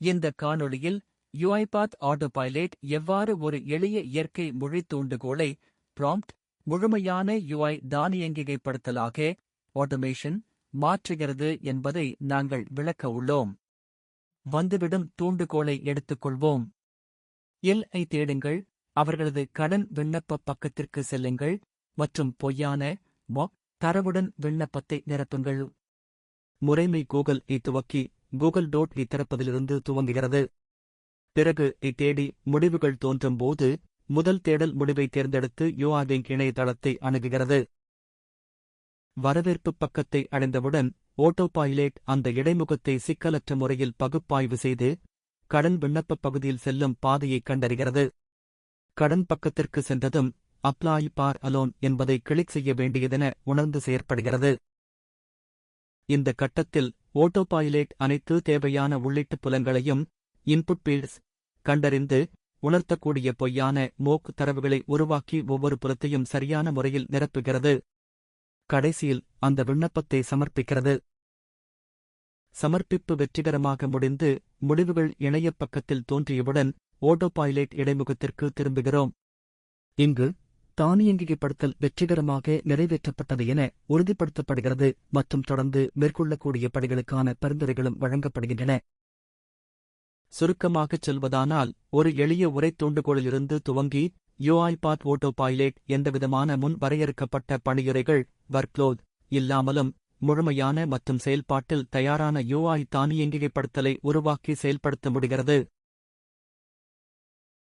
இந்த காணொளியில் யுஐபாத் auto pilot எவ்வாறு ஒரு எளிய இயற்கை மொழி தூண்டுகோலை ப்ராம்ப்ட் முழுமையான யுஐ தானியங்கிகைப்படுத்தலாக ஆட்டோமேஷன் மாற்றுகிறது என்பதை நாங்கள் விளக்க உள்ளோம். வந்துவிடும் தூண்டுகோலை எடுத்துக்கொள்வோம். எல் ஐ தேடுங்கள் அவர்களது கடன் விண்ணப்ப பக்கத்திற்கு செல்லுங்கள் மற்றும் பொய்யான மொக் தரவுடன் விண்ணப்பத்தை நிரப்புங்கள். முறைமை கூகுள் இ துவக்கி கூகுள் டோட் இத்திறப்பதிலிருந்து துவங்குகிறது. பிறகு இத்தேடி தேடி முடிவுகள் தோன்றும் போது முதல் தேடல் முடிவை தேர்ந்தெடுத்து யோஆவின் இணையதளத்தை அணுகுகிறது. வரவேற்பு பக்கத்தை அடைந்தவுடன் ஓட்டோ பைலேட் அந்த இடைமுகத்தை சிக்கலற்ற முறையில் பகுப்பாய்வு செய்து கடன் விண்ணப்ப பகுதியில் செல்லும் பாதையை கண்டறிகிறது. கடன் பக்கத்திற்கு சென்றதும் அப்ளாய் பார் அலோன் என்பதை கிளிக் செய்ய வேண்டியதென உணர்ந்து செயற்படுகிறது. இந்த கட்டத்தில் ஓட்டோபைலேட் அனைத்து தேவையான உள்ளீட்டு புலங்களையும் இன்புட் பீல்ட்ஸ் கண்டறிந்து உணர்த்தக்கூடிய பொய்யான மோக் தரவுகளை உருவாக்கி ஒவ்வொரு புலத்தையும் சரியான முறையில் நிரப்புகிறது. கடைசியில் அந்த விண்ணப்பத்தை சமர்ப்பிக்கிறது. சமர்ப்பிப்பு வெற்றிகரமாக முடிந்து முடிவுகள் இணையப் பக்கத்தில் தோன்றியவுடன் ஓட்டோபைலேட் இடைமுகத்திற்கு திரும்புகிறோம். இங்கு தானியங்கிப்படுத்தல் வெற்றிகரமாக நிறைவேற்றப்பட்டது என உறுதிப்படுத்தப்படுகிறது மற்றும் தொடர்ந்து மேற்கொள்ளக்கூடிய பணிகளுக்கான பரிந்துரைகளும் வழங்கப்படுகின்றன. சுருக்கமாகச் சொல்வதானால் ஒரு எளிய உரை தூண்டுகோளிலிருந்து துவங்கி யூஐபாத் ஓட்டோ பைலட் எந்தவிதமான முன் வரையறுக்கப்பட்ட பணியுரைகள் வர்க்லோத் இல்லாமலும் முழுமையான மற்றும் செயல்பாட்டில் தயாரான யூஐ தானியங்கிகைப்படுத்தலை உருவாக்கி செயல்படுத்த முடிகிறது.